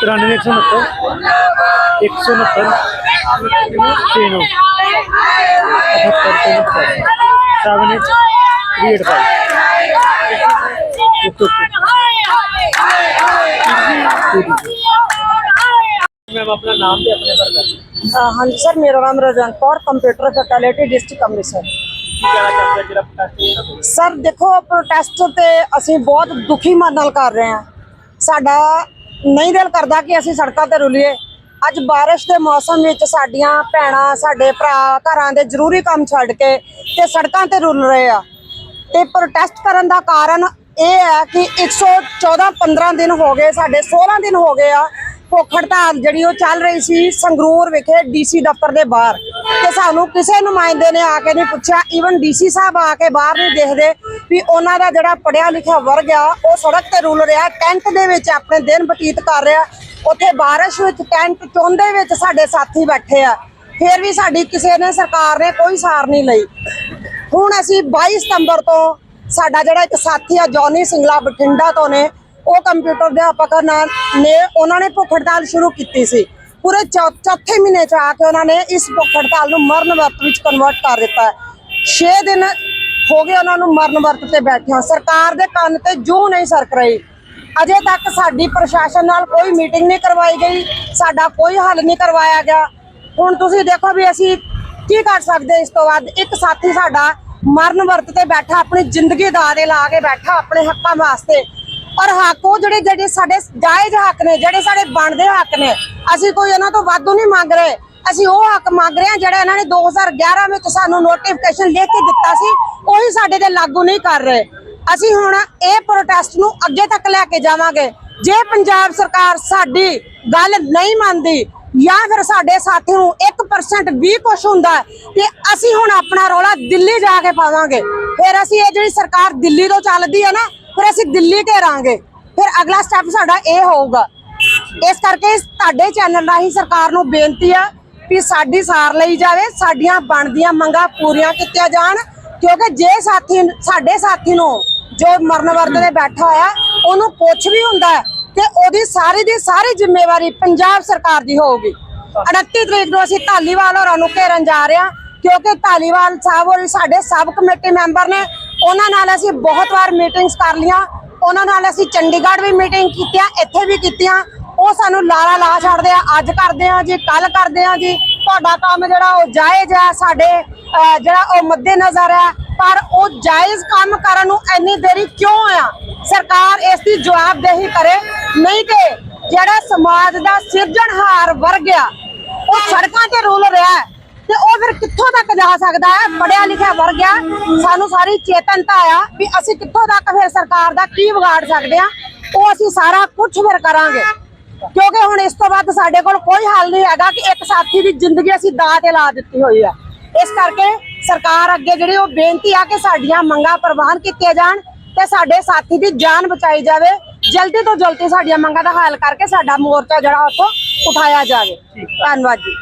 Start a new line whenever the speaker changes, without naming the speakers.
तिरानवे एक सौ उनहत्तर एक सौ उनहत्तर तीनों अठहत्तर उनहत्तर seven eight three eight five ma'am अपना नाम भी
अपने हाँ जी, सर, मेरा नाम Rajan Kaur, computer faculty, district
Amritsar. ਕਹਿਣਾ ਚਾਹੁੰਦੇ ਜਿਹੜਾ ਪ੍ਰੋਟੈਸਟ
ਸਰ, ਦੇਖੋ ਪ੍ਰੋਟੈਸਟ ਤੇ ਅਸੀਂ ਬਹੁਤ ਦੁਖੀ ਮਨ ਨਾਲ ਕਰ ਰਹੇ ਹਾਂ। ਸਾਡਾ ਨਹੀਂ ਦਿਲ ਕਰਦਾ ਕਿ ਅਸੀਂ ਸੜਕਾਂ ਤੇ ਰੁਲੀਏ। ਅੱਜ ਬਾਰਿਸ਼ ਦੇ ਮੌਸਮ ਵਿੱਚ ਸਾਡੀਆਂ ਭੈਣਾਂ, ਸਾਡੇ ਭਰਾ ਘਰਾਂ ਦੇ ਜ਼ਰੂਰੀ ਕੰਮ ਛੱਡ ਕੇ ਤੇ ਸੜਕਾਂ ਤੇ ਰੁਲ ਰਹੇ ਆ। ਤੇ ਪ੍ਰੋਟੈਸਟ ਕਰਨ ਦਾ ਕਾਰਨ ਇਹ ਹੈ ਕਿ 114 15 ਦਿਨ ਹੋ ਗਏ, ਸਾਡੇ 16 ਦਿਨ ਹੋ ਗਏ ਆ ਭੁੱਖ ਹੜਤਾਲ ਜਿਹੜੀ ਉਹ ਚੱਲ ਰਹੀ ਸੀ ਸੰਗਰੂਰ ਵਿਖੇ ਡੀਸੀ ਦਫ਼ਤਰ ਦੇ ਬਾਹਰ ਤੇ ਸਾਨੂੰ ਕਿਸੇ ਨੁਮਾਇੰਦੇ ਨੇ ਆ ਕੇ ਨਹੀਂ ਪੁੱਛਿਆ ਈਵਨ ਡੀਸੀ ਸਾਹਿਬ ਆ ਕੇ ਬਾਹਰ ਨਹੀਂ ਦੇਖਦੇ ਵੀ ਉਹਨਾਂ ਦਾ ਜਿਹੜਾ ਪੜਿਆ ਲਿਖਿਆ ਵਰਗ ਆ, ਉਹ ਸੜਕ ਤੇ ਰੁਲ ਰਿਹਾ, ਟੈਂਟ ਦੇ ਵਿੱਚ ਆਪਣੇ ਦਿਨ ਬਤੀਤ ਕਰ ਰਿਹਾ, ਉੱਥੇ ਬਾਰਿਸ਼ ਵਿੱਚ ਟੈਂਟ ਚੋਂਦੇ ਵਿੱਚ ਸਾਡੇ ਸਾਥੀ ਬੈਠੇ ਆ। ਫਿਰ ਵੀ ਸਾਡੀ ਕਿਸੇ ਨੇ, ਸਰਕਾਰ ਨੇ ਕੋਈ ਸਾਰ ਨਹੀਂ ਲਈ। ਹੁਣ ਅਸੀਂ 22 ਸਤੰਬਰ ਤੋਂ ਸਾਡਾ ਜਿਹੜਾ ਇੱਕ ਸਾਥੀ ਆ, ਜੌਨੀ ਸਿੰਗਲਾ ਬਠਿੰਡਾ ਤੋਂ ਨੇ ਉਹ ਕੰਪਿਊਟਰ ਅਧਿਆਪਕ ਨਾਲ ਨੇ, ਉਹਨਾਂ ਨੇ ਭੁੱਖ ਹੜਤਾਲ ਸ਼ੁਰੂ ਕੀਤੀ ਸੀ। ਪੂਰੇ ਚੌ- ਚੌਥੇ ਮਹੀਨੇ ਚ ਆ ਕੇ ਉਹਨਾਂ ਨੇ ਇਸ ਭੁੱਖ ਹੜਤਾਲ ਨੂੰ ਮਰਨ ਵਰਤ ਵਿੱਚ ਕਨਵਰਟ ਕਰ ਦਿੱਤਾ ਹੈ। 6 ਦਿਨ ਹੋ ਗਏ ਉਹਨਾਂ ਨੂੰ ਮਰਨ ਵਰਤ ਤੇ ਬੈਠਿਆਂ। ਸਰਕਾਰ ਦੇ ਕੰਨ ਤੇ ਜੂ ਨਹੀਂ ਸਰਕ ਰਹੀ। ਅਜੇ ਤੱਕ ਸਾਡੀ ਪ੍ਰਸ਼ਾਸਨ ਨਾਲ ਕੋਈ ਮੀਟਿੰਗ ਨਹੀਂ ਕਰਵਾਈ ਗਈ। ਸਾਡਾ ਕੋਈ ਹੱਲ ਨਹੀਂ ਕਰਵਾਇਆ ਗਿਆ। ਹੁਣ ਤੁਸੀਂ ਦੇਖੋ ਵੀ ਅਸੀਂ ਕੀ ਕਰ ਸਕਦੇ ਇਸ ਤੋਂ ਬਾਅਦ। ਇੱਕ ਸਾਥੀ ਸਾਡਾ ਮਰਨ ਵਰਤ ਤੇ ਬੈਠਾ, ਆਪਣੀ ਜ਼ਿੰਦਗੀ ਦਾ ਦੇ ਲਾ ਕੇ ਬੈਠਾ, ਆਪਣੇ ਹੱਕਾਂ ਵਾਸਤੇ। ਔਰ ਹੱਕ ਉਹ ਜਿਹੜੇ ਜਿਹੜੇ ਸਾਡੇ ਜਾਇਜ਼ ਹੱਕ ਨੇ, ਜਿਹੜੇ ਸਾਡੇ ਬਣਦੇ ਹੱਕ ਨੇ, ਅਸੀਂ ਕੋਈ ਇਹਨਾਂ ਤੋਂ ਵਾਧੂ ਨਹੀਂ ਮੰਗ ਰਹੇ। ਅਸੀਂ ਉਹ ਹੱਕ ਮੰਗ ਰਹੇ ਹਾਂ ਜਿਹੜਾ ਇਹਨਾਂ ਨੇ 2011 ਵਿੱਚ ਸਾਨੂੰ ਨੋਟੀਫਿਕੇਸ਼ਨ ਲਿਖ ਕੇ ਦਿੱਤਾ ਸੀ, ਉਹੀ ਸਾਡੇ ਤੇ ਲਾਗੂ ਨਹੀਂ ਕਰ ਰਹੇ। ਅਸੀਂ ਹੁਣ ਇਹ ਪ੍ਰੋਟੈਸਟ ਨੂੰ ਅੱਗੇ ਤੱਕ ਲੈ ਕੇ ਜਾਵਾਂਗੇ। ਜੇ ਪੰਜਾਬ ਸਰਕਾਰ ਸਾਡੀ ਗੱਲ ਨਹੀਂ ਮੰਨਦੀ ਜਾਂ ਫਿਰ ਸਾਡੇ ਸਾਥੀ ਨੂੰ 1% ਵੀ ਕੁਝ ਹੁੰਦਾ ਤੇ ਅਸੀਂ ਹੁਣ ਆਪਣਾ ਰੋਲਾ ਦਿੱਲੀ ਜਾ ਕੇ ਪਾਵਾਂਗੇ। ਫਿਰ ਅਸੀਂ ਇਹ ਜਿਹੜੀ ਸਰਕਾਰ ਦਿੱਲੀ ਤੋਂ ਚੱਲਦੀ ਹੈ ਨਾ ਫਿਰ ਅਸੀਂ ਦਿੱਲੀ ਘੇਰਾਂਗੇ। ਫਿਰ ਅਗਲਾ ਸਟੈਪ ਸਾਡਾ ਇਹ ਹੋਊਗਾ। ਇਸ ਕਰਕੇ ਤੁਹਾਡੇ ਚੈਨਲ ਰਾਹੀਂ ਸਰਕਾਰ ਨੂੰ ਬੇਨਤੀ ਆ ਵੀ ਸਾਡੀ ਸਾਰ ਲਈ ਜਾਵੇ, ਸਾਡੀਆਂ ਬਣਦੀਆਂ ਮੰਗਾਂ ਪੂਰੀਆਂ ਕੀਤੀਆਂ ਜਾਣ। ਕਿਉਂਕਿ ਜੇ ਸਾਥੀ, ਸਾਡੇ ਸਾਥੀ ਨੂੰ ਜੋ ਮਰਨ ਵਰਤ ਤੇ ਬੈਠਾ ਹੋਇਆ, ਉਹਨੂੰ ਪੁੱਛ ਵੀ ਹੁੰਦਾ ਤੇ ਉਹਦੀ ਸਾਰੀ ਦੀ ਸਾਰੀ ਜ਼ਿੰਮੇਵਾਰੀ ਪੰਜਾਬ ਸਰਕਾਰ ਦੀ ਹੋਊਗੀ। 29 ਤਰੀਕ ਨੂੰ ਅਸੀਂ ਧਾਲੀਵਾਲ ਹੋਰਾਂ ਨੂੰ ਘੇਰਨ ਜਾ ਰਹੇ ਹਾਂ, ਕਿਉਂਕਿ ਧਾਲੀਵਾਲ ਸਾਹਿਬ ਹੋਰੀ ਸਾਡੇ ਸਬ ਕਮੇਟੀ ਮੈਂਬਰ ਨੇ। ਉਹਨਾਂ ਨਾਲ ਅਸੀਂ ਬਹੁਤ ਵਾਰ ਮੀਟਿੰਗਸ ਕਰ ਲੀਆਂ ਉਹਨਾਂ ਨਾਲ ਅਸੀਂ ਚੰਡੀਗੜ੍ਹ ਵੀ ਮੀਟਿੰਗ ਕੀਤੀਆਂ ਇੱਥੇ ਵੀ ਕੀਤੀਆਂ। ਉਹ ਸਾਨੂੰ ਲਾਰਾ ਲਾ ਛੱਡਦੇ ਆ, ਅੱਜ ਕਰਦੇ ਆ ਜੀ ਕੱਲ ਕਰਦੇ ਆ ਜੀ। ਤੁਹਾਡਾ ਕੰਮ ਜਿਹੜਾ ਉਹ ਜਾਇਜ਼ ਆ, ਸਾਡੇ ਜਿਹੜਾ ਉਹ ਮੱਦੇ ਨਜ਼ਰ ਆ। ਪਰ ਉਹ ਜਾਇਜ਼ ਕੰਮ ਕਰਨ ਨੂੰ ਇੰਨੀ ਦੇਰੀ ਕਿਉਂ ਆ? ਸਰਕਾਰ ਇਸ ਦੀ ਜਵਾਬਦੇਹੀ ਕਰੇ। ਨਹੀਂ ਤੇ ਜਿਹੜਾ ਸਮਾਜ ਦਾ ਸਿਰਜਣਹਾਰ ਵਰਗ ਆ, ਉਹ ਸੜਕਾਂ ਤੇ ਰੁਲ ਰਿਹਾ ਹੈ। ਤੇ ਉਹ ਫਿਰ ਕਿੱਥੋਂ ਤੱਕ ਜਾ ਸਕਦਾ ਹੈ? ਪੜਿਆ ਲਿਖਿਆ ਵਰਗ ਆ ਸਾਨੂੰ ਸਾਰੀ ਚੇਤਨਤਾ ਆ ਵੀ ਅਸੀਂ ਕਿੱਥੋਂ ਤੱਕ ਫਿਰ ਸਰਕਾਰ ਦਾ ਕੀ ਵਿਗਾੜ ਸਕਦੇ ਆ ਉਹ ਅਸੀਂ ਸਾਰਾ ਕੁਝ ਫਿਰ ਕਰਾਂਗੇ। ਕਿਉਂਕਿ ਹੁਣ ਇਸ ਤੋਂ ਬਾਅਦ ਸਾਡੇ ਕੋਲ ਕੋਈ ਹੱਲ ਨਹੀਂ ਹੈਗਾ ਕਿ ਇੱਕ ਸਾਥੀ ਦੀ ਜ਼ਿੰਦਗੀ ਅਸੀਂ ਦਾਅ ਤੇ ਲਾ ਦਿੱਤੀ ਹੋਈ ਆ ਇਸ ਕਰਕੇ ਸਰਕਾਰ ਅੱਗੇ ਜਿਹੜੀ ਉਹ ਬੇਨਤੀ ਆ ਕਿ ਸਾਡੀਆਂ ਮੰਗਾਂ ਪ੍ਰਵਾਨ ਕੀਤੀਆਂ ਜਾਣ ਤੇ ਸਾਡੇ ਸਾਥੀ ਦੀ ਜਾਨ ਬਚਾਈ ਜਾਵੇ। ਜਲਦੀ ਤੋਂ ਜਲਦੀ ਸਾਡੀਆਂ ਮੰਗਾਂ ਦਾ ਹੱਲ ਕਰਕੇ ਸਾਡਾ ਮੋਰਚਾ ਜਿਹੜਾ ਉੱਥੋਂ ਉਠਾਇਆ ਜਾਵੇ। ਧੰਨਵਾਦ ਜੀ।